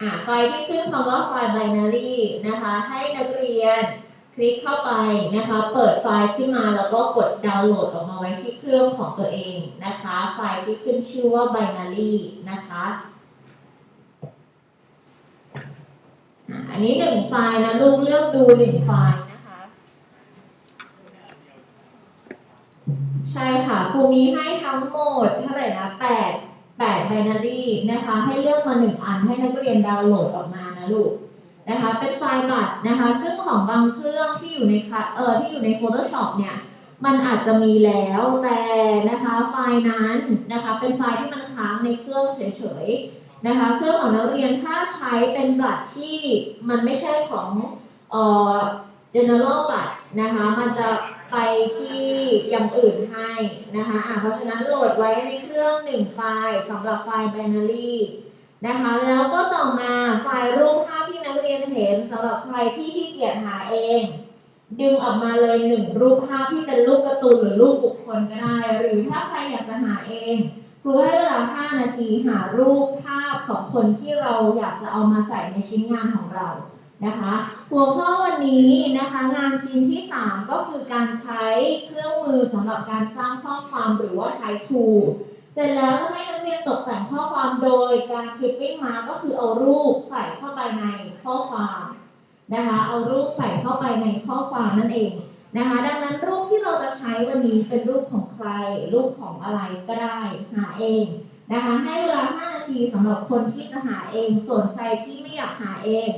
อ่าไฟล์ที่ขึ้นคำว่าไฟล์ binary นะคะ ให้นักเรียนคลิกเข้าไปนะคะ เปิดไฟล์ขึ้นมาแล้วก็กดดาวน์โหลดออกมาไว้ที่เครื่องของตัวเองนะคะ ไฟล์ที่ขึ้นชื่อว่า binary นะคะอันนี้หนึ่งไฟล์นะลูกเลือกดูหนึ่งไฟล์นะคะ ใช่ค่ะครูมีให้ทั้งหมดเท่าไหร่นะแปด แปดไบนารีนะคะ ให้เลือกมาหนึ่งอันให้นักเรียนดาวน์โหลดออกมานะลูกนะคะ เป็นไฟล์บัตรนะคะ ซึ่งของบางเครื่องที่อยู่ในคะเออที่อยู่ใน Photoshop เนี่ย มันอาจจะมีแล้ว แต่นะคะไฟล์นั้นนะคะ เป็นไฟล์ที่มันค้างในเครื่องเฉยๆนะคะ เครื่องของนักเรียนถ้าใช้เป็นบัตรที่มันไม่ใช่ของเอ่อ general บัตรนะคะ มันจะ ไปที่อย่างอื่นให้นะคะะเพราะฉะนั้นโหลดไว้ในเครื่องหนึ่งไฟล์สำหรับไฟล์ binary นะคะ แล้วก็ต่อมาไฟล์รูปภาพที่นักเรียนเห็นสำหรับใครที่ขี้เกียจหาเอง ดึงออกมาเลยหนึ่งรูปภาพที่เป็นรูปการ์ตูนหรือรูปบุคคลก็ได้ หรือถ้าใครอยากจะหาเองครูให้เวลา 5 นาทีหารูปภาพของคนที่เราอยากจะเอามาใส่ในชิ้นงานของเรา นะคะ หัวข้อวันนี้นะคะงานชิ้นที่ 3 ก็คือการใช้เครื่องมือสำหรับการสร้างข้อความหรือว่า type tool เสร็จแล้วให้นักเรียนตกแต่งข้อความโดยการ clipping mark ก็คือเอารูปใส่เข้าไปในข้อความนะคะเอารูปใส่เข้าไปในข้อความนั่นเองนะคะดังนั้นรูปที่เราจะใช้วันนี้เป็นรูปของใคร รูปของอะไรก็ได้หาเองนะคะให้เวลา 5 นาทีสำหรับคนที่จะหาเอง ส่วนใครที่ไม่อยากหาเอง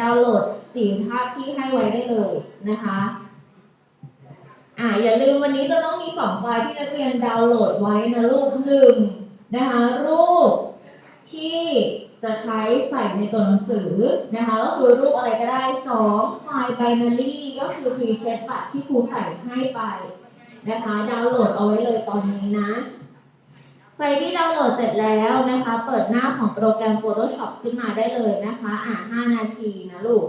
ดาวน์โหลดสี่ภาพที่ให้ไว้ได้เลยนะคะอ่าอย่าลืมวันนี้จะต้องมีสองไฟล์ที่นักเรียนดาวน์โหลดไว้นะลูกหนึ่งนะคะรูปที่จะใช้ใส่ในตัวหนังสือนะคะก็คือรูปอะไรก็ได้สองไฟล์ binary ก็คือ preset บัตที่ครูใส่ให้ไปนะคะดาวน์โหลดเอาไว้เลยตอนนี้นะ ใครที่ดาวน์โหลดเสร็จแล้วนะคะ เปิดหน้าของโปรแกรม Photoshop ขึ้นมาได้เลยนะคะ อ่า5นาทีนะลูก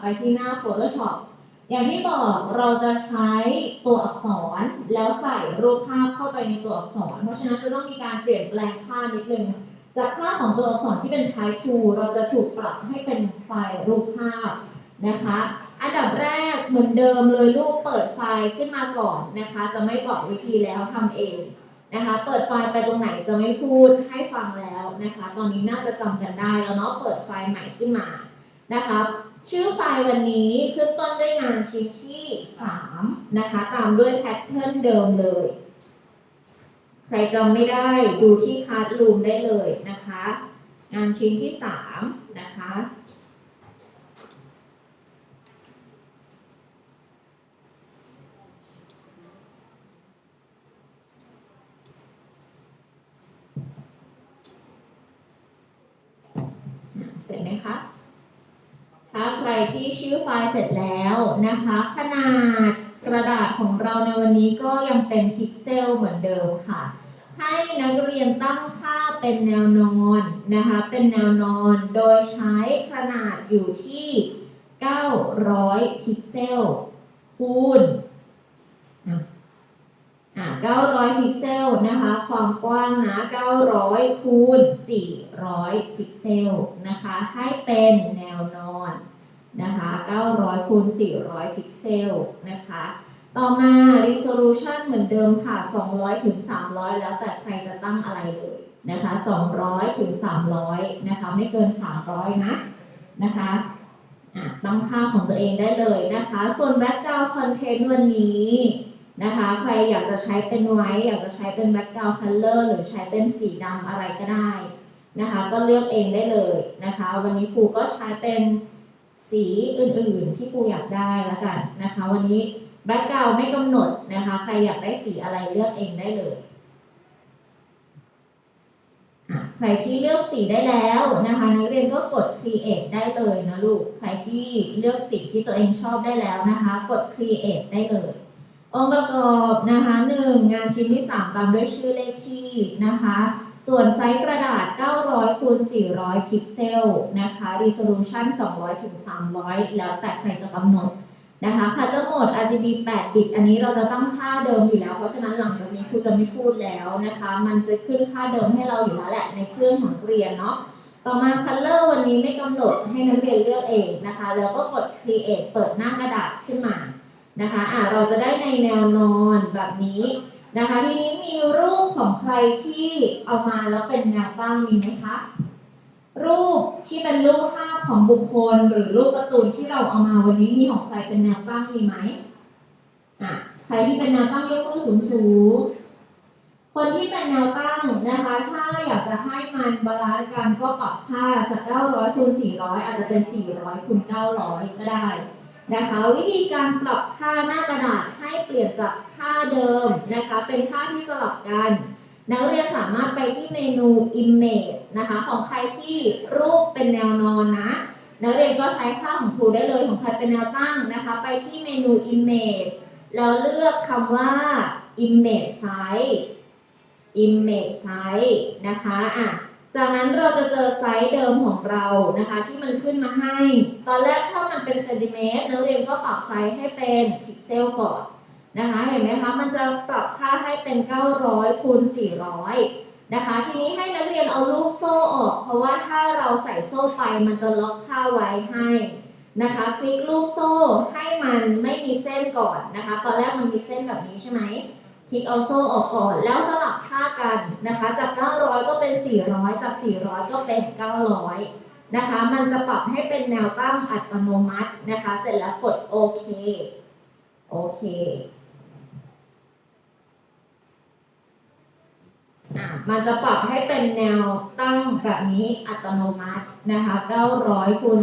ไปที่หน้า Photoshop อย่างที่บอกเราจะใช้ตัวอักษรแล้วใส่รูปภาพเข้าไปในตัวอักษร เพราะฉะนั้นจะต้องมีการเปลี่ยนแปลงค่านิดนึง จากค่าของตัวอักษรที่เป็น type 2เราจะถูกปรับให้เป็นไฟล์รูปภาพนะคะ อันดับแรกเหมือนเดิมเลยลูกเปิดไฟล์ขึ้นมาก่อนนะคะ จะไม่บอกวิธีแล้วทำเอง นะคะ เปิดไฟล์ไปตรงไหนจะไม่พูดให้ฟังแล้วนะคะ ตอนนี้น่าจะจำกันได้แล้วเนาะ เปิดไฟล์ใหม่ขึ้นมานะคะชื่อไฟล์วันนี้ขึ้นต้นด้วยงานชิ้นที่ 3 นะคะ ตามด้วยแพทเทิร์นเดิมเลย ใครจำไม่ได้ดูที่คาร์ดลูมได้เลยนะคะ งานชิ้นที่ 3 นะคะ เสร็จไหมคะ ถ้าใคร ที่ชื่อไฟล์เสร็จแล้วนะคะ ขนาดกระดาษของเราในวันนี้ก็ยังเป็นพิกเซลเหมือนเดิมค่ะ ให้นักเรียนตั้งค่าเป็นแนวนอนนะคะ เป็นแนวนอนโดยใช้ขนาดอยู่ที่ 900 พิกเซลคูณอ่า900 พิกเซลนะคะ ความกว้างนะ 900 คูณ 400 พิกเซลนะคะ ให้เป็นแนวนอน นะคะ900คูณ400 พิกเซลนะคะ ต่อมา resolution เหมือนเดิมค่ะ 200ถึง300 แล้วแต่ใครจะตั้งอะไรเลยนะคะ 200ถึง300 นะคะ ไม่เกิน 300 นะนะคะตั้งค่าของตัวเองได้เลยนะคะ ส่วน background content วันนี้นะคะ ใครอยากจะใช้เป็นไว้ อยากจะใช้เป็น background color หรือใช้เป็นสีดำอะไรก็ได้นะคะ ก็เลือกเองได้เลยนะคะ วันนี้ครูก็ใช้เป็น สีอื่นๆ ที่ครูอยากได้แล้วกันนะคะ วันนี้ background ไม่กำหนดนะคะ ใครอยากได้สีอะไรเลือกเองได้เลยใครที่เลือกสีได้แล้วนะคะนักเรียนก็กด create ได้เลยนะลูก ใครที่เลือกสีที่ตัวเองชอบได้แล้วนะคะ กด create ได้เลย องค์ประกอบนะคะหนึ่งงานชิ้นที่ 3 ตามด้วยชื่อเลขที่นะคะ ส่วนไซส์กระดาษ 900คูณ400 พิกเซลนะคะ resolution 200ถึง300 แล้วแต่ใครจะกำหนดนะคะ color mode RGB 8 บิต อันนี้เราจะตั้งค่าเดิมอยู่แล้ว เพราะฉะนั้นหลังจากนี้ครูจะไม่พูดแล้วนะคะ มันจะขึ้นค่าเดิมให้เราอยู่แล้วแหละในเครื่องของเรียนเนาะ ต่อมา color วันนี้ไม่กำหนดให้นักเรียนเลือกเองนะคะ แล้วก็กด create เปิดหน้ากระดาษขึ้นมานะคะ อะเราจะได้ในแนวนอนแบบนี้ นะคะทีนี้มีรูปของใครที่เอามาแล้วเป็นแนวตั้งมีไหมคะรูปที่เป็นรูปภาพของบุคคล หรือรูปการ์ตูนที่เราเอามาวันนี้มีของใครเป็นแนวตั้งมีไหมอะใครที่เป็นแนวตั้งยกมือสูงสูงๆคนที่เป็นแนวตั้งนะคะ ถ้าอยากจะให้มันบาลานซ์กันก็ปรับค่าจาก900คูณ400 อาจจะเป็น 400คูณ900 ก็ได้ นะคะวิธีการปรับค่าหน้ากระดาษให้เปลี่ยนจากค่าเดิมนะคะเป็นค่าที่สลับกัน นักเรียนสามารถไปที่เมนู image นะคะของใครที่รูปเป็นแนวนอนนะ นักเรียนก็ใช้ค่าของครูได้เลยของใครเป็นแนวตั้งนะคะ ไปที่เมนู image แล้วเลือกคำว่า image size image size นะคะอะ จากนั้นเราจะเจอไซส์เดิมของเรานะคะ ที่มันขึ้นมาให้ ตอนแรกถ้ามันเป็นเซนติเมตรนักเรียนก็ปรับไซส์ให้เป็นพิกเซลก่อนนะคะเห็นไหมคะมันจะปรับค่าให้เป็น 900คูณ400 นะคะ ทีนี้ให้นักเรียนเอาลูกโซ่ออก เพราะว่าถ้าเราใส่โซ่ไปมันจะล็อกค่าไว้ให้นะคะคลิกลูกโซ่ให้มันไม่มีเส้นก่อนนะคะ ตอนแรกมันมีเส้นแบบนี้ใช่ไหม คลิกเอาโซ่ออกก่อน แล้วสลับค่ากันนะคะ จาก 900 ก็เป็น 400 จาก 400 ก็เป็น 900 นะคะ มันจะปรับให้เป็นแนวตั้งอัตโนมัตินะคะ เสร็จแล้วกดโอเค โอเคอะมันจะปรับให้เป็นแนวตั้งแบบนี้อัตโนมัตินะคะ 900คูณ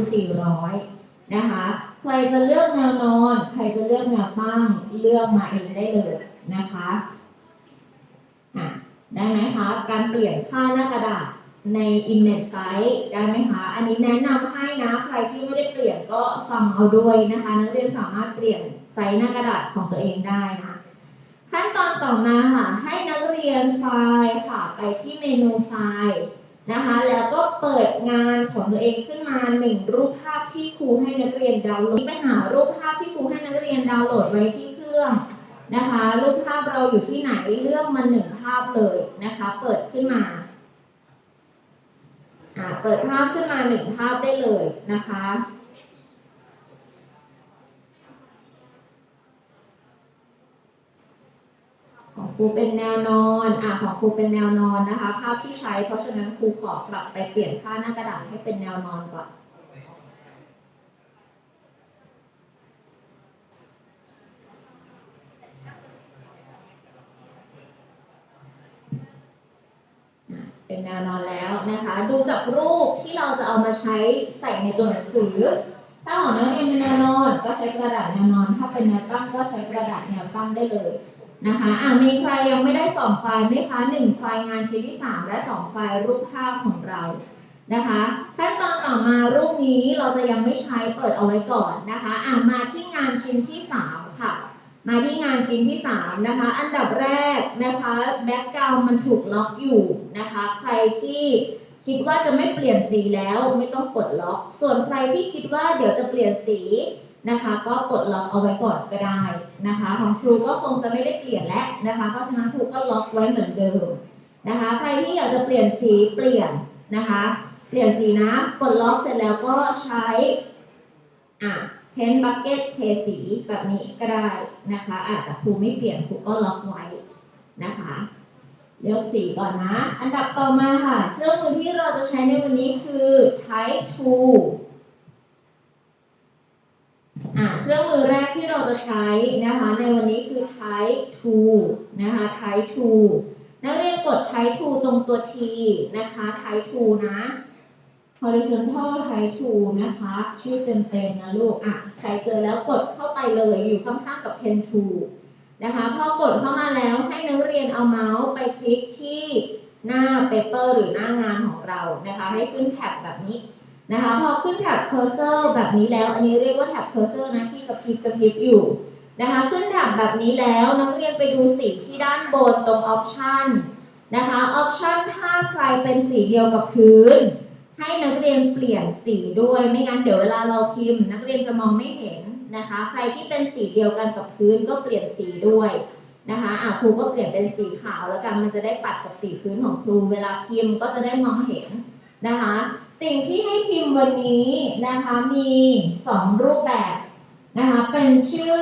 400 นะคะ ใครจะเลือกแนวนอน ใครจะเลือกแนวตั้ง เลือกมาเองได้เลย นะคะอะได้ไหมคะ การเปลี่ยนค่าหน้ากระดาษใน image size ได้ไหมคะ อันนี้แนะนำให้นะ ใครที่ไม่ได้เปลี่ยนก็ฟังเอาด้วยนะคะ นักเรียนสามารถเปลี่ยนไซส์หน้ากระดาษของตัวเองได้นะขั้นตอนต่อมาค่ะ ให้นักเรียนไฟล์ค่ะ ไปที่เมนูไฟล์นะคะ แล้วก็เปิดงานของตัวเองขึ้นมาหนึ่งรูปภาพที่ครูให้นักเรียนดาวน์โหลด ไปหารูปภาพที่ครูให้นักเรียนดาวน์โหลดไว้ที่เครื่อง นะคะ รูปภาพเราอยู่ที่ไหนเลือกมาหนึ่งภาพเลยนะคะ เปิดขึ้นมาอ่าเปิดภาพขึ้นมาหนึ่งภาพได้เลยนะคะของครูเป็นแนวนอนอ่าของครูเป็นแนวนอนนะคะ ภาพที่ใช้เพราะฉะนั้นครูขอกลับไปเปลี่ยนค่าหน้ากระดาษให้เป็นแนวนอนก่อน เป็นแนวนอนแล้วนะคะ ดูจากรูปที่เราจะเอามาใช้ใส่ในตัวหนังสือ ถ้าของนักเรียนเป็นแนวนอนก็ใช้กระดาษแนวนอน ถ้าเป็นแนวตั้งก็ใช้กระดาษแนวตั้งได้เลยนะคะอ่ามีใครยังไม่ได้สองไฟล์ไหมคะหนึ่งไฟล์งานชิ้นที่สามและสองไฟล์รูปภาพของเรานะคะขั้นตอนต่อมารูปนี้เราจะยังไม่ใช้เปิดเอาไว้ก่อนนะคะอ่ามาที่งานชิ้นที่สามค่ะ มาที่งานชิ้นที่สามนะคะ อันดับแรกนะคะแบ็กกราวมันถูกล็อกอยู่นะคะ ใครที่คิดว่าจะไม่เปลี่ยนสีแล้วไม่ต้องกดล็อก ส่วนใครที่คิดว่าเดี๋ยวจะเปลี่ยนสีนะคะ ก็กดล็อกเอาไว้ก่อนก็ได้นะคะ ของครูก็คงจะไม่ได้เปลี่ยนแล้วนะคะ เพราะฉะนั้นครูก็ล็อกไว้เหมือนเดิมนะคะ ใครที่อยากจะเปลี่ยนสีเปลี่ยนนะคะ เปลี่ยนสีนะ กดล็อกเสร็จแล้วก็ใช้อะ เพนบักเก็ตเทสีแบบนี้ก็ได้นะคะอาจจะครูไม่เปลี่ยนครูก็ล็อกไว้นะคะ เลือกสีก่อนนะ อันดับต่อมาค่ะ เครื่องมือที่เราจะใช้ในวันนี้คือ Type 2อะเครื่องมือแรกที่เราจะใช้นะคะ ในวันนี้คือ Type 2นะคะ Type 2นักเรียนกด Type 2ตรงตัว T นะคะ Type 2นะ horizontal type 2นะคะ ชื่อเต็มๆนะลูกอะใครเจอแล้วกดเข้าไปเลยอยู่ข้างๆกับ pen tool นะคะ พอกดเข้ามาแล้วให้นักเรียนเอาเมาส์ไปคลิกที่หน้า paper หรือหน้างานของเรานะคะ ให้ขึ้นแท็บแบบนี้นะคะพอขึ้นแท็บ cursor แบบนี้แล้ว อันนี้เรียกว่าแท็บ cursor นะที่กระพริบกระพริบอยู่นะคะ ขึ้นแท็บแบบนี้แล้วนักเรียนไปดูสีที่ด้านบนตรง option นะคะ option ถ้าใครเป็นสีเดียวกับพื้น ให้นักเรียนเปลี่ยนสีด้วย ไม่งั้นเดี๋ยวเวลาเราพิมพ์ นักเรียนจะมองไม่เห็นนะคะ ใครที่เป็นสีเดียวกันกับพื้นก็เปลี่ยนสีด้วยนะคะอะครูก็เปลี่ยนเป็นสีขาวแล้วกันมันจะได้ปัดกับสีพื้นของครู เวลาพิมพ์ก็จะได้มองเห็นนะคะ สิ่งที่ให้พิมพ์วันนี้นะคะมีสองรูปแบบนะคะเป็นชื่อ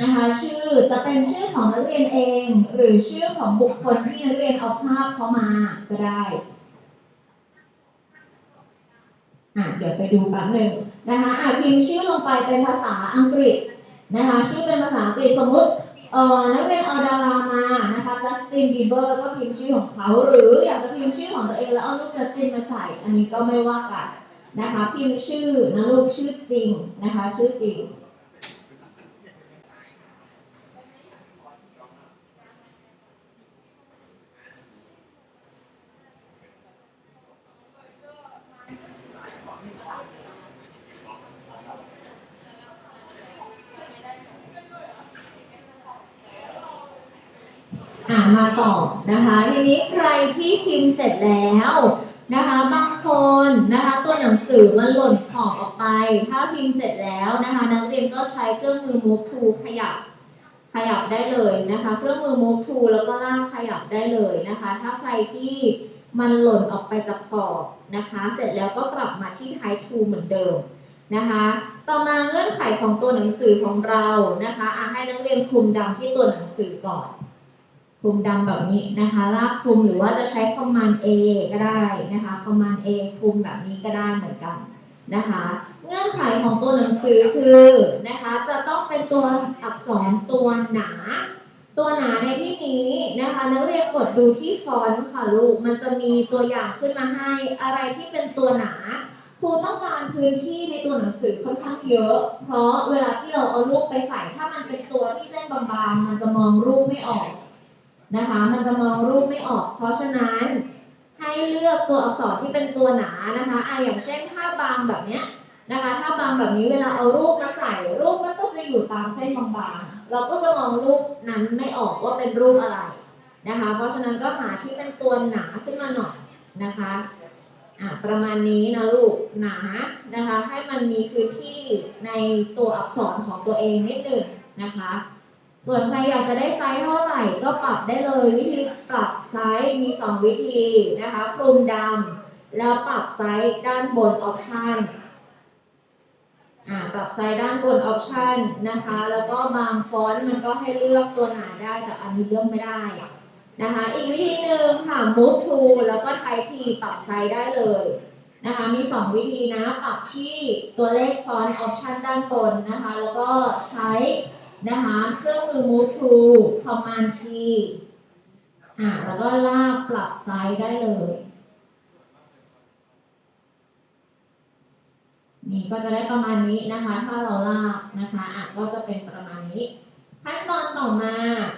นะคะชื่อจะเป็นชื่อของนักเรียนเอง หรือชื่อของบุคคลที่นักเรียนเอาภาพเขามาก็ได้ อะเดี๋ยวไปดูแป๊บหนึ่งนะคะอะพิมพ์ชื่อลงไปเป็นภาษาอังกฤษนะคะชื่อเป็นภาษาอังกฤษสมมุติเอ่อนักเรียนเอาดารามานะคะจัสตินบีเบอร์แล้วก็พิมพ์ชื่อของเขา หรืออยากจะพิมพ์ชื่อของตัวเองแล้วเอารูปจัสตินมาใส่ อันนี้ก็ไม่ว่ากันนะคะพิมพ์ชื่อนะลูกชื่อจริงนะคะชื่อจริง อ่า มาต่อนะคะ ทีนี้ใครที่พิมพ์เสร็จแล้วนะคะ บางคนนะคะตัวหนังสือมันหล่นขอบออกไป ถ้าพิมพ์เสร็จแล้วนะคะนักเรียนก็ใช้เครื่องมือ move to ขยับขยับได้เลยนะคะ เครื่องมือ move to แล้วก็ลากขยับได้เลยนะคะ ถ้าใครที่มันหล่นออกไปจากขอบนะคะ เสร็จแล้วก็กลับมาที่ type 2เหมือนเดิมนะคะ ต่อมาเงื่อนไขของตัวหนังสือของเรานะคะอะให้นักเรียนคลุมดำที่ตัวหนังสือก่อน คลุมดำแบบนี้นะคะลากคลุมหรือว่าจะใช้ command A ก็ได้นะคะ command A คลุมแบบนี้ก็ได้เหมือนกันนะคะ เงื่อนไขของตัวหนังสือคือนะคะจะต้องเป็นตัวอักษรตัวหนา ตัวหนาในที่นี้นะคะนักเรียนกดดูที่ฟอนต์ค่ะลูกมันจะมีตัวอย่างขึ้นมาให้อะไรที่เป็นตัวหนาครูต้องการพื้นที่ในตัวหนังสือค่อนข้างเยอะ เพราะเวลาที่เราเอารูปไปใส่ถ้ามันเป็นตัวที่เส้นบางๆ มันจะมองรูปไม่ออก นะคะ มันจะมองรูปไม่ออก เพราะฉะนั้นให้เลือกตัวอักษรที่เป็นตัวหนานะคะอะอย่างเช่นถ้าบางแบบเนี้ยนะคะ ถ้าบางแบบนี้เวลาเอารูปมาใส่รูปมันก็จะอยู่ตามเส้นบางๆ เราก็จะมองรูปนั้นไม่ออกว่าเป็นรูปอะไรนะคะ เพราะฉะนั้นก็หาที่เป็นตัวหนาขึ้นมาหน่อยนะคะอะประมาณนี้นะลูกหนานะคะ ให้มันมีพื้นที่ในตัวอักษรของตัวเองนิดหนึ่งนะคะ ส่วนใครอยากจะได้ไซส์เท่าไหร่ก็ปรับได้เลยวิธีปรับไซส์มี 2 วิธีนะคะคลุมดำแล้วปรับไซส์ด้านบนออปชันอ่าปรับไซส์ด้านบนออปชันนะคะ แล้วก็บางฟอนต์มันก็ให้เลือกตัวหนาได้แต่อันนี้เลือกไม่ได้นะคะ อีกวิธีหนึ่งค่ะ move to แล้วก็ type T ปรับไซส์ได้เลยนะคะ มี 2 วิธีนะ ปรับที่ตัวเลขฟอนต์ออปชันด้านบนนะคะ แล้วก็ใช้ นะคะเครื่องมือ move to command T อ่าแล้วก็ลากปรับไซส์ได้เลย นี่ก็จะได้ประมาณนี้นะคะ ถ้าเราลากนะคะอะก็จะเป็นประมาณนี้ ขั้นตอนต่อมา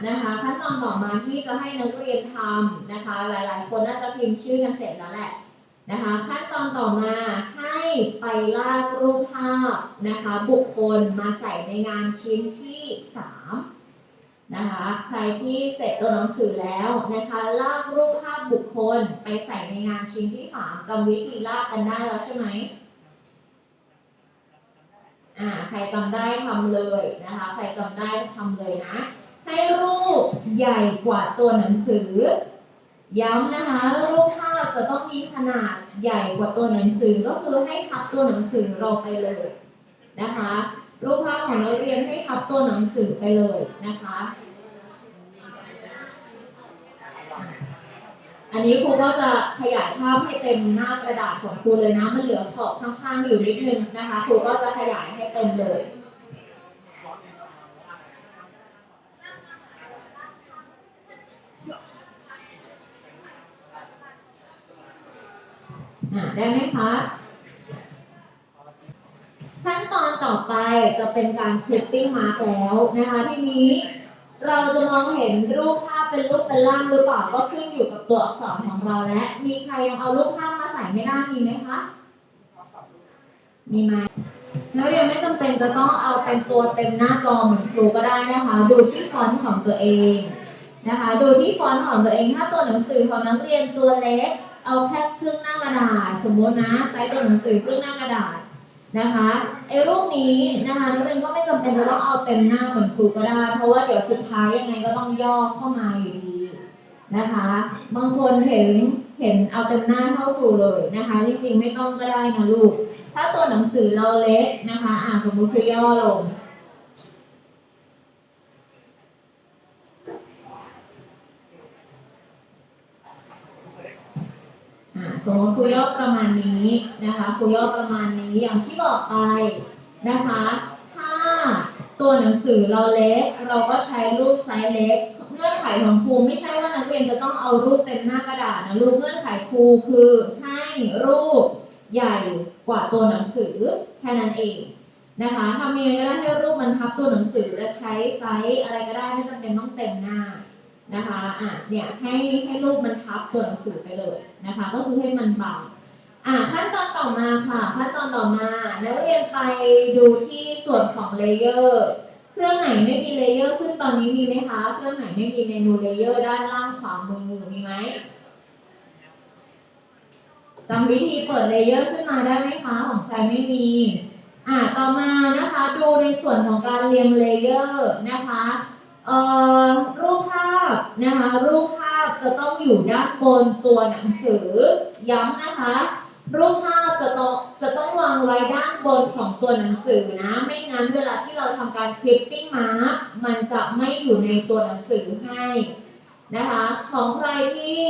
นะคะ ขั้นตอนต่อมาที่จะให้นักเรียนทำนะคะ หลายๆ คนน่าจะพิมพ์ชื่อกันเสร็จแล้วแหละนะคะขั้นตอนต่อมาให้ไปลากรูปภาพนะคะ บุคคลมาใส่ในงานชิ้นที่ สามนะคะ ใครที่เสร็จตัวหนังสือแล้วนะคะ ลากรูปภาพบุคคลไปใส่ในงานชิ้นที่สามจำวิธีลากกันได้แล้วใช่ไหมอ่า ใครจำได้ทำเลยนะคะ ใครจำได้ทำเลยนะ ให้รูปใหญ่กว่าตัวหนังสือ ย้ำนะคะ รูปภาพจะต้องมีขนาดใหญ่กว่าตัวหนังสือ ก็คือให้ทับตัวหนังสือเราไปเลยนะคะ รูปภาพของนักเรียนให้ทับตัวหนังสือไปเลยนะคะ อันนี้ครูก็จะขยายภาพให้เต็มหน้ากระดาษของครูเลยนะ มันเหลือขอบข้างๆอยู่นิดนึงนะคะ ครูก็จะขยายให้เต็มเลยได้ไหมคะ ขั้นตอนต่อไปจะเป็นการคลิปปิ้งมาร์กแล้วนะคะทีนี้เราจะมองเห็นรูปภาพเป็นรูปเป็นร่างหรือเปล่าก็ขึ้นอยู่กับตัวอักษรของเราและ มีใครยังเอารูปภาพมาใส่ไม่ได้มีไหมคะมีไหมนักเรียนไม่จำเป็นจะต้องเอาเป็นตัวเต็มหน้าจอเหมือนครูก็ได้นะคะ ดูที่ฟอนต์ของตัวเองนะคะ ดูที่ฟอนต์ของตัวเอง ถ้าตัวหนังสือของนักเรียนตัวเล็ก เอาแค่ครึ่งหน้ากระดาษ สมมตินะไซส์ตัวหนังสือครึ่งหน้ากระดาษ นะคะไอ้รูปนี้นะคะนักเรียนก็ไม่จำเป็นจะต้องเอาเต็มหน้าเหมือนครูก็ได้ เพราะว่าเดี๋ยวสุดท้ายยังไงก็ต้องย่อเข้ามาอยู่ดีนะคะ บางคนเห็นเห็นเอาเต็มหน้าเท่าครูเลยนะคะจริงๆไม่ต้องก็ได้นะลูก ถ้าตัวหนังสือเราเล็กนะคะอ่าสมมติครูย่อลง อ่า สมมติครูย่อประมาณนี้นะคะครูย่อประมาณนี้อย่างที่บอกไปนะคะ ถ้าตัวหนังสือเราเล็ก เราก็ใช้รูปไซส์เล็ก เงื่อนไขของครูไม่ใช่ว่านักเรียนจะต้องเอารูปเต็มหน้ากระดาษนะลูกเงื่อนไขครูคือให้รูปใหญ่กว่าตัวหนังสือแค่นั้นเองนะคะทำยังไงก็ได้ให้รูปมันทับตัวหนังสือและใช้ไซส์อะไรก็ได้ไม่จำเป็นต้องเต็มหน้า นะคะอะเนี่ยให้ให้รูปมันทับตัวหนังสือไปเลยนะคะ ก็คือให้มันบังอะขั้นตอนต่อมาค่ะขั้นตอนต่อมานักเรียนไปดูที่ส่วนของเลเยอร์เครื่องไหนไม่มีเลเยอร์ขึ้นตอนนี้มีไหมคะเครื่องไหนไม่มีเมนูเลเยอร์ด้านล่างขวามือมีไหมจำวิธีเปิดเลเยอร์ขึ้นมาได้ไหมคะของใครไม่มีอะต่อมานะคะดูในส่วนของการเรียงเลเยอร์นะคะ รูปภาพนะคะรูปภาพจะต้องอยู่ด้านบนตัวหนังสือ ย้ำนะคะ รูปภาพจะต้องจะต้องวางไว้ด้านบนของตัวหนังสือนะ ไม่งั้นเวลาที่เราทำการคลิปปิ้งมาร์กมันจะไม่อยู่ในตัวหนังสือให้นะคะ ของใครที่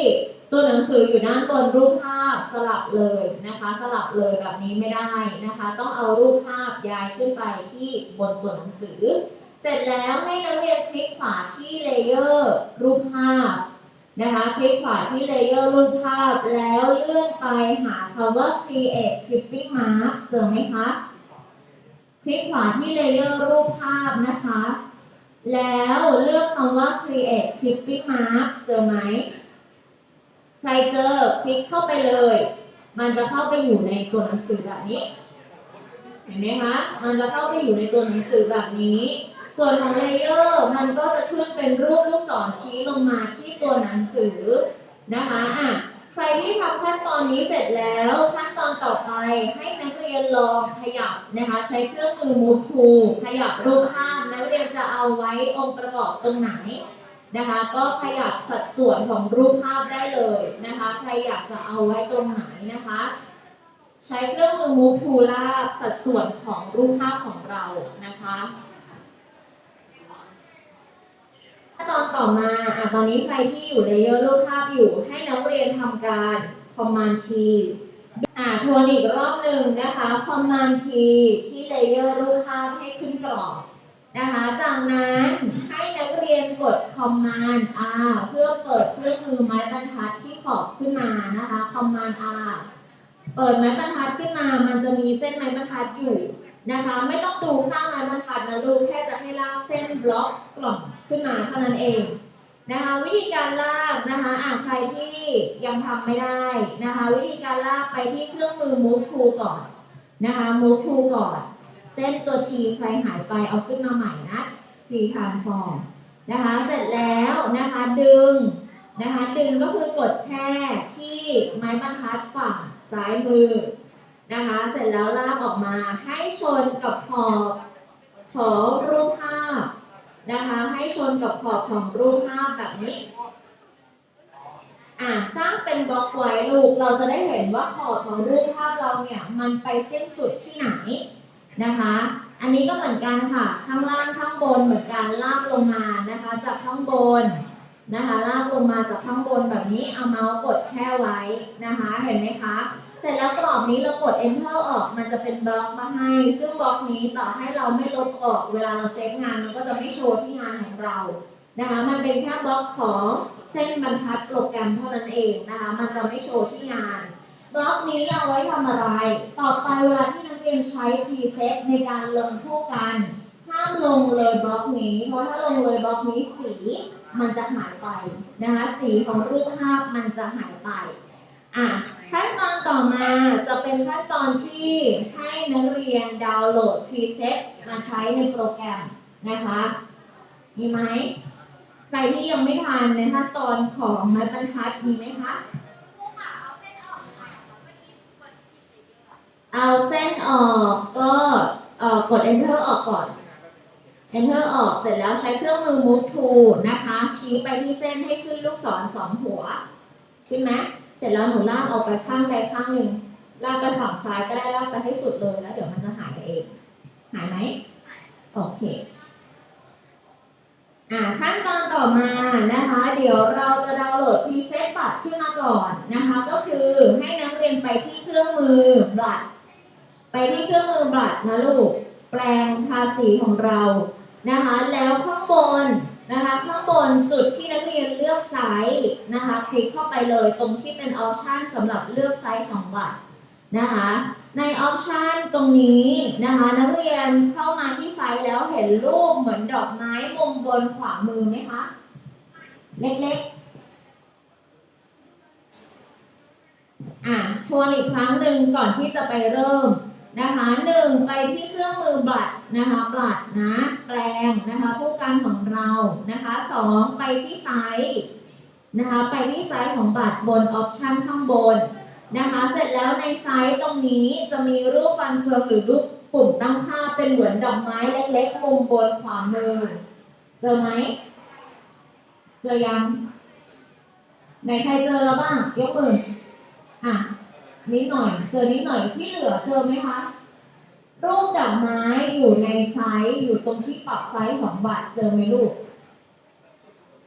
ตัวหนังสืออยู่ด้านบนรูปภาพสลับเลยนะคะ สลับเลยแบบนี้ไม่ได้นะคะ ต้องเอารูปภาพย้ายขึ้นไปที่บนตัวหนังสือ เสร็จแล้วให้นักเรียนคลิกขวาที่เลเยอร์รูปภาพนะคะคลิกขวาที่เลเยอร์รูปภาพแล้วเลื่อนไปหาคำว่า create clipping mark เจอไหมคะคลิกขวาที่เลเยอร์รูปภาพนะคะ แล้วเลือกคำว่า create clipping mark เจอไหมใครเจอคลิกเข้าไปเลย มันจะเข้าไปอยู่ในตัวหนังสือแบบนี้ เห็นไหมคะ มันจะเข้าไปอยู่ในตัวหนังสือแบบนี้ ส่วนของเลเยอร์มันก็จะขึ้นเป็นรูปลูกศรชี้ลงมาที่ตัวหนังสือนะคะอะใครที่ทำขั้นตอนนี้เสร็จแล้วขั้นตอนต่อไปให้นักเรียนลองขยับนะคะ ใช้เครื่องมือ move to ขยับรูปภาพนักเรียนจะเอาไว้องค์ประกอบตรงไหนนะคะ ก็ขยับสัดส่วนของรูปภาพได้เลยนะคะ ใครอยากจะเอาไว้ตรงไหนนะคะ ใช้เครื่องมือ move to ลากสัดส่วนของรูปภาพของเรานะคะ ขั้ นตอนต่อมาอะตอนนี้ใครที่อยู่เลเยอร์รูปภาพอยู่ให้นักเรียนทำการ Command T อ่าทวนอีกรอบหนึ่งนะคะ Command T ที่เลเยอร์รูปภาพให้ขึ้นกรอบนะคะ จากนั้นให้นักเรียนกด Command R เพื่อเปิดเครื่องมือไม้บรรทัดที่ขอบขึ้นมานะคะ Command R เปิดไม้บรรทัดขึ้นมา มันจะมีเส้นไม้บรรทัดอยู่ นะคะ ไม่ต้องดูข้างไม้บรรทัดนะลูกแค่จะให้ลากเส้นบล็อกกล่องขึ้นมาเท่านั้นเองนะคะวิธีการลากนะคะอ่าใครที่ยังทำไม่ได้นะคะ วิธีการลากไปที่เครื่องมือ move to ก่อนนะคะ move to ก่อน เส้นตัว T ใครหายไปเอาขึ้นมาใหม่นะ T transform นะคะเสร็จแล้วนะคะดึงนะคะดึงก็คือกดแช่ที่ไม้บรรทัดฝั่งซ้ายมือ นะคะ เสร็จแล้วลากออกมาให้ชนกับขอบของรูปภาพนะคะ ให้ชนกับขอบของรูปภาพแบบนี้ อ่าสร้างเป็นบล็อกไว้ลูก เราจะได้เห็นว่าขอบของรูปภาพเราเนี่ยมันไปสิ้นสุดที่ไหนนะคะ อันนี้ก็เหมือนกันค่ะ ข้างล่างข้างบนเหมือนกันลากลงมานะคะ จากข้างบนนะคะลากลงมาจากข้างบนแบบนี้เอาเมาส์กดแช่ไว้นะคะ เห็นไหมคะ เสร็จแล้วกรอบนี้เรากด enter ออกมันจะเป็นบล็อกมาให้ ซึ่งบล็อกนี้ต่อให้เราไม่ลบออก เวลาเราเซฟงานมันก็จะไม่โชว์ที่งานของเรานะคะ มันเป็นแค่บล็อกของเส้นบรรทัดโปรแกรมเท่านั้นเองนะคะ มันจะไม่โชว์ที่งานบล็อกนี้เอาไว้ทำอะไร ต่อไปเวลาที่นักเรียนใช้ preset ในการลงคู่กัน ห้ามลงเลยบล็อกนี้ เพราะถ้าลงเลยบล็อกนี้สีมันจะหายไปนะคะ สีของรูปภาพมันจะหายไป อะ ขั้นตอนต่อมาจะเป็นขั้นตอนที่ให้นักเรียนดาวน์โหลด preset มาใช้ในโปรแกรมนะคะ มีไหม ใครที่ยังไม่ทันในขั้นตอนของไม้บรรทัดมีไหมคะ เอาเส้นออกก็เอ่อกด enter ออกก่อน enter ออกเสร็จแล้วใช้เครื่องมือ move to นะคะ ชี้ไปที่เส้นให้ขึ้นลูกศรสองหัวใช่ไหม เสร็จแล้วหนูลากออกไปข้างใดข้างหนึ่งลากไปฝั่งซ้ายก็ได้ลากไปให้สุดเลยแล้วเดี๋ยวมันจะหายไปเอง หายไหมโอเคอ่าขั้นตอนต่อมานะคะ เดี๋ยวเราจะดาวน์โหลดพรีเซตบัตรขึ้นมาก่อนนะคะ ก็คือให้นักเรียนไปที่เครื่องมือบัตรไปที่เครื่องมือบัตรนะลูกแปลงภาษีของเรานะคะ แล้วข้างบน นะคะข้างบนจุดที่นักเรียนเลือกไซส์นะคะคลิกเข้าไปเลยตรงที่เป็นออปชันสำหรับเลือกไซส์ของบัตรนะคะในออปชันตรงนี้นะคะนักเรียนเข้ามาที่ไซต์แล้วเห็นรูปเหมือนดอกไม้มุมบนขวามือไหมคะ เล็กๆอะทวนอีกครั้งหนึ่งก่อนที่จะไปเริ่ม นะคะหนึ่งไปที่เครื่องมือบัตรนะคะบัตรนะแปลงนะคะผู้การของเรานะคะสองไปที่ไซต์นะคะไปที่ไซต์ของบัตรบนออปชันข้างบนนะคะเสร็จแล้วในไซต์ตรงนี้จะมีรูปฟันเฟืองหรือรูปปุ่มตั้งค่าเป็นเหมือนดอกไม้เล็กๆมุมบนขวามือเจอไหมเจอยังไหนใครเจอแล้วบ้างยกมืออะ นิดหน่อย เจอนิดหน่อยที่เหลือเจอไหมคะรูปดอกไม้อยู่ในไซส์อยู่ตรงที่ปรับไซส์ของบัตรเจอไหมลูก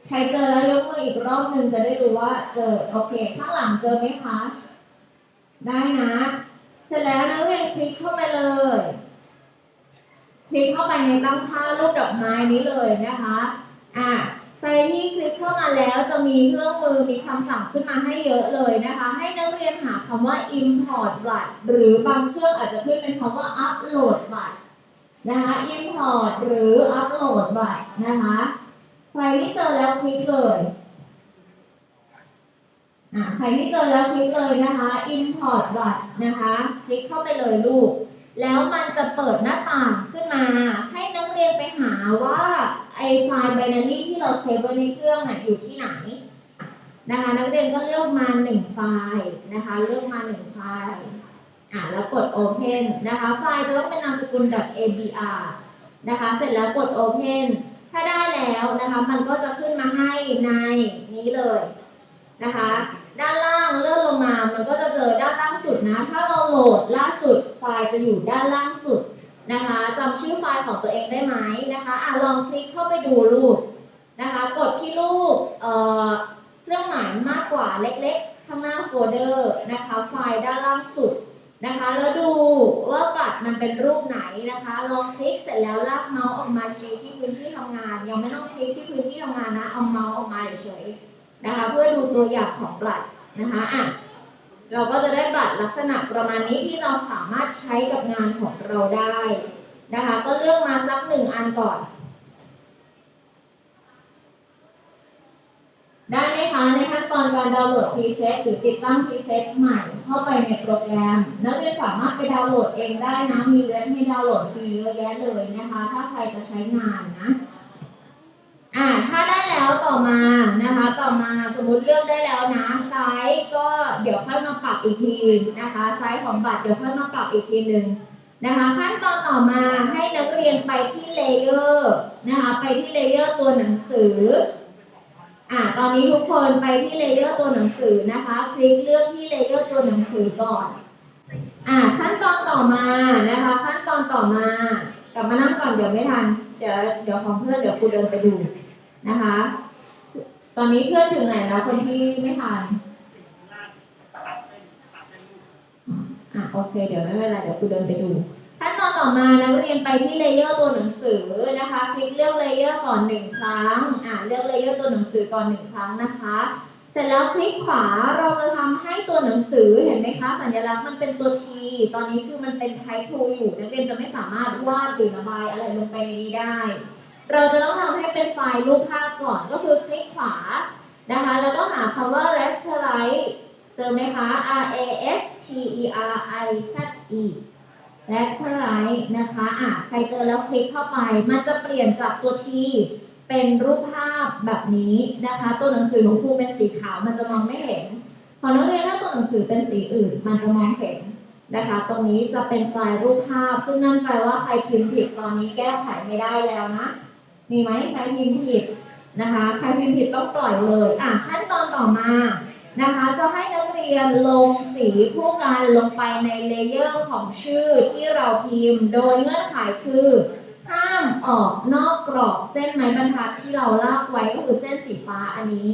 ใครเจอแล้วยกมืออีกรอบหนึ่งจะได้รู้ว่าเจอโอเค ข้างหลังเจอไหมคะ ได้นะ เสร็จแล้วนักเรียนคลิกเข้าไปเลยคลิกเข้าไปในตั้งค่ารูปดอกไม้นี้เลยนะคะ อะ ใครที่คลิกเข้ามาแล้วจะมีเครื่องมือมีคำสั่งขึ้นมาให้เยอะเลยนะคะ ให้นักเรียนหาคำว่า import บัตรหรือบางเครื่องอาจจะขึ้นเป็นคำว่า upload บัตรนะคะ import หรือ upload บัตรนะคะใครที่เจอแล้วคลิกเลยอ่าใครที่เจอแล้วคลิกเลยนะคะ import บัตรนะคะ คลิกเข้าไปเลยลูก แล้วมันจะเปิดหน้าต่างขึ้นมา ให้นักเรียนไปหาว่า ไอไฟล์ binary ที่เราเซฟไว้ในเครื่องน่ะอยู่ที่ไหนนะคะนักเรียนก็เลือกมาหนึ่งไฟล์นะคะเลือกมาหนึ่งไฟล์อ่าแล้วกด open นะคะไฟล์จะต้องเป็นนามสกุล .abr นะคะเสร็จแล้วกด open ถ้าได้แล้วนะคะมันก็จะขึ้นมาให้ในนี้เลยนะคะด้านล่างเลื่อนลงมามันก็จะเจอด้านล่างสุดนะถ้าเราโหลดล่าสุดไฟล์จะอยู่ด้านล่างสุด นะคะจำชื่อไฟล์ของตัวเองได้ไหมนะคะอะลองคลิกเข้าไปดูรูปนะคะ กดที่รูปเเครื่องหมายมากกว่าเล็กๆ ข้างหน้าโฟลเดอร์นะคะ ไฟล์ด้านล่างสุดนะคะ แล้วดูว่าบัตมันเป็นรูปไหนนะคะ ลองคลิกเสร็จแล้วลากเมาส์ออกมาชี้ที่พื้นที่ทำงาน ยังไม่ต้องคลิกที่พื้นที่ทำงานนะ เอาเมาส์ออกมาเฉยๆนะคะ เพื่อดูตัวอย่างของบัตนะคะอะ เราก็จะได้บัตรลักษณะประมาณนี้ที่เราสามารถใช้กับงานของเราได้นะคะ ก็เลือกมาสักหนึ่งอันก่อน ได้ไหมคะในขั้นตอนการดาวน์โหลดพรีเซตหรือติดตั้งพรีเซตใหม่เข้าไปในโปรแกรม นักเรียนสามารถไปดาวน์โหลดเองได้นะ มีเว็บให้ดาวน์โหลดฟรีเยอะแยะเลยนะคะ ถ้าใครจะใช้งานนะ อ่าถ้าได้แล้วต่อมานะคะ ต่อมาสมมุติเลือกได้แล้วนะไซส์ก็เดี๋ยวค่อยมาปรับอีกทีนะคะไซส์ของบัตรเดี๋ยวค่อยมาปรับอีกทีหนึ่งนะคะขั้นตอนต่อมาให้นักเรียนไปที่เลเยอร์นะคะไปที่เลเยอร์ตัวหนังสืออ่าตอนนี้ทุกคนไปที่เลเยอร์ตัวหนังสือนะคะ คลิกเลือกที่เลเยอร์ตัวหนังสือก่อนอ่าขั้นตอนต่อมานะคะ ขั้นตอนต่อมากลับมานั่งก่อนเดี๋ยวไม่ทัน เดี๋ยวเดี๋ยวของเพื่อนเดี๋ยวครูเดินไปดู นะคะ ตอนนี้เพื่อนถึงไหนแล้วคนที่ไม่ทันอ่าโอเค เดี๋ยวไม่เป็นไรเดี๋ยวครูเดินไปดูขั้นตอนต่อมานักเรียนไปที่เลเยอร์ตัวหนังสือนะคะ คลิกเลือกเลเยอร์ก่อนหนึ่งครั้งอ่าเลือกเลเยอร์ตัวหนังสือก่อนหนึ่งครั้งนะคะ เสร็จแล้วคลิกขวาเราจะทำให้ตัวหนังสือเห็นไหมคะ สัญลักษณ์มันเป็นตัว T ตอนนี้คือมันเป็น type 2อยู่นักเรียนจะไม่สามารถวาดหรือระบายอะไรลงไปในนี้ได้ เราจะต้องทำให้เป็นไฟล์รูปภาพก่อนก็คือคลิกขวานะคะ แล้วก็หาคำว่า rasterize เจอไหมคะ R A S T E R I Z E rasterize นะคะอะใครเจอแล้วคลิกเข้าไป มันจะเปลี่ยนจากตัว T เป็นรูปภาพแบบนี้นะคะ ตัวหนังสือของครูเป็นสีขาวมันจะมองไม่เห็นพอนักเรียนถ้าตัวหนังสือเป็นสีอื่น มันจะมองเห็นนะคะ ตรงนี้จะเป็นไฟล์รูปภาพ ซึ่งนั่นแปลว่าใครพิมพ์ผิดตอนนี้แก้ไขไม่ได้แล้วนะ มีไหมใครพิมพ์ผิดนะคะ ใครพิมพ์ผิดต้องปล่อยเลยอะขั้นตอนต่อมานะคะ จะให้นักเรียนลงสีผู้กันลงไปในเลเยอร์ของชื่อที่เราพิมพ์ โดยเงื่อนไขคือห้ามออกนอกกรอบเส้นไม้บรรทัดที่เราลากไว้ก็คือเส้นสีฟ้าอันนี้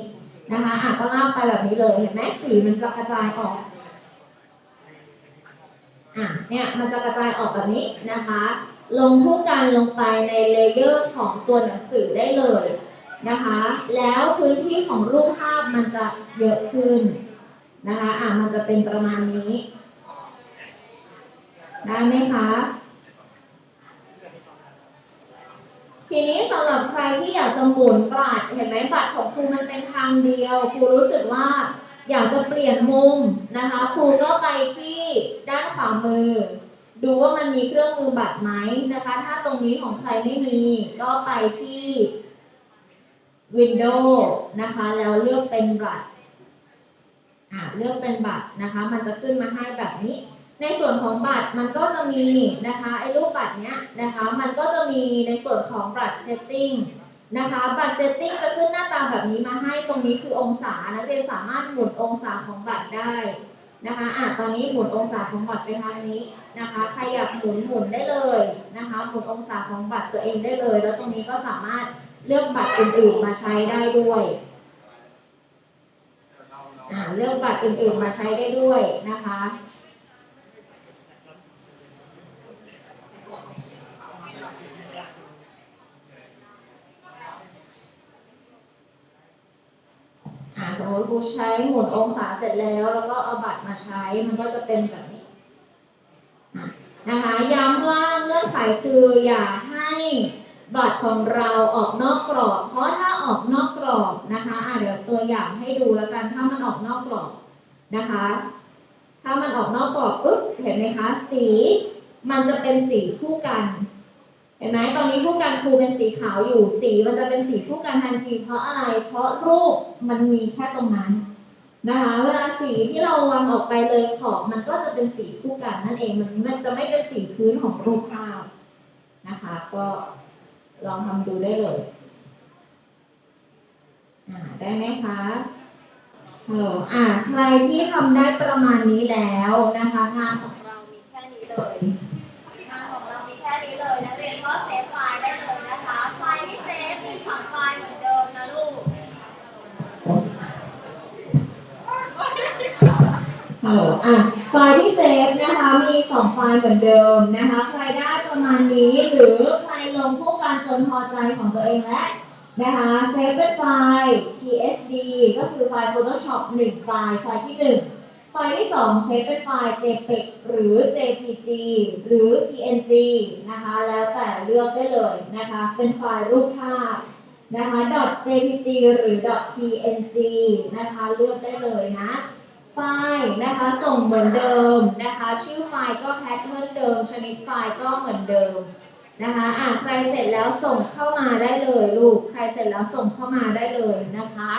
นะคะอะก็ลากไปแบบนี้เลยเห็นไหมสีมันจะกระจายออกอะเนี่ยมันจะกระจายออกแบบนี้นะคะ ลงผู้กันลงไปในเลเยอร์ของตัวหนังสือได้เลยนะคะ แล้วพื้นที่ของรูปภาพมันจะเยอะขึ้นนะคะอะมันจะเป็นประมาณนี้ได้ไหมคะทีนี้สำหรับใครที่อยากจะหมุนบัตรเห็นไหมบัตรของครูมันเป็นทางเดียวครูรู้สึกว่าอยากจะเปลี่ยนมุมนะคะครูก็ไปที่ด้านขวามือ ดูว่ามันมีเครื่องมือบัตรไหมนะคะ ถ้าตรงนี้ของใครไม่มีก็ไปที่ Windows นะคะ แล้วเลือกเป็นบัตรอ่าเลือกเป็นบัตรนะคะ มันจะขึ้นมาให้แบบนี้ ในส่วนของบัตรมันก็จะมีนะคะไอ้รูปบัตรเนี้ยนะคะ มันก็จะมีในส่วนของบัตร setting นะคะ บัตร setting จะขึ้นหน้าตาแบบนี้มาให้ตรงนี้คือองศานักเรียนสามารถหมุนองศาของบัตรได้ นะคะอะตอนนี้หมุนองศาของบัตรไปทางนี้นะคะ ใครอยากหมุนหมุนได้เลยนะคะ หมุนองศาของบัตรตัวเองได้เลย แล้วตรงนี้ก็สามารถเลือกบัตรอื่นๆมาใช้ได้ด้วยอ่าเลือกบัตรอื่นๆมาใช้ได้ด้วยนะคะ อ่า สมมติครูใช้หมุนองศาเสร็จแล้ว แล้วก็เอาบัตรมาใช้มันก็จะเป็นแบบนี้นะคะย้ำว่าเงื่อนไขคืออย่าให้บัตรของเราออกนอกกรอบ เพราะถ้าออกนอกกรอบนะคะอะเดี๋ยวตัวอย่างให้ดูแล้วกันถ้ามันออกนอกกรอบนะคะ ถ้ามันออกนอกกรอบปุ๊บเห็นไหมคะ สี มันจะเป็นสีคู่กัน เห็นไหมตอนนี้ผู้กันครูเป็นสีขาวอยู่สีมันจะเป็นสีผู้กันทันที เพราะอะไร เพราะรูปมันมีแค่ตรงนั้นนะคะเวลาสีที่เราวางออกไปเลยขอบมันก็จะเป็นสีคู่กันนั่นเองมันมันจะไม่เป็นสีพื้นของรูปภาพนะคะ ก็ลองทำดูได้เลยอ่าได้ไหมคะฮัลโหลอ่าใครที่ทำได้ประมาณนี้แล้วนะคะ งานของเรามีแค่นี้เลย งานของเรามีแค่นี้เลยนักเรียนก็เซฟไฟล์ได้เลยนะคะ ไฟล์ที่เซฟมีสองไฟล์เหมือนเดิมนะลูก อะไฟล์ที่เซฟนะคะ มีสองไฟล์เหมือนเดิมนะคะ ใครได้ประมาณนี้หรือใครลงพวกการจนพอใจของตัวเองแล้วนะคะเซฟเป็นไฟล์ PSD ก็คือไฟล์ Photoshop 1 ไฟล์ไฟล์ที่ 1 ไฟล์ที่ 2 เซฟเป็นไฟล์ JPEG หรือ JPG หรือ PNG นะคะ แล้วแต่เลือกได้เลยนะคะ เป็นไฟล์รูปภาพนะคะ .jpg หรือ .png นะคะ เลือกได้เลยนะ ไฟล์นะคะส่งเหมือนเดิมนะคะ ชื่อไฟล์ก็แพทเทิร์นเดิม ชนิดไฟล์ก็เหมือนเดิมนะคะอะใครเสร็จแล้วส่งเข้ามาได้เลยลูก ใครเสร็จแล้วส่งเข้ามาได้เลยนะคะ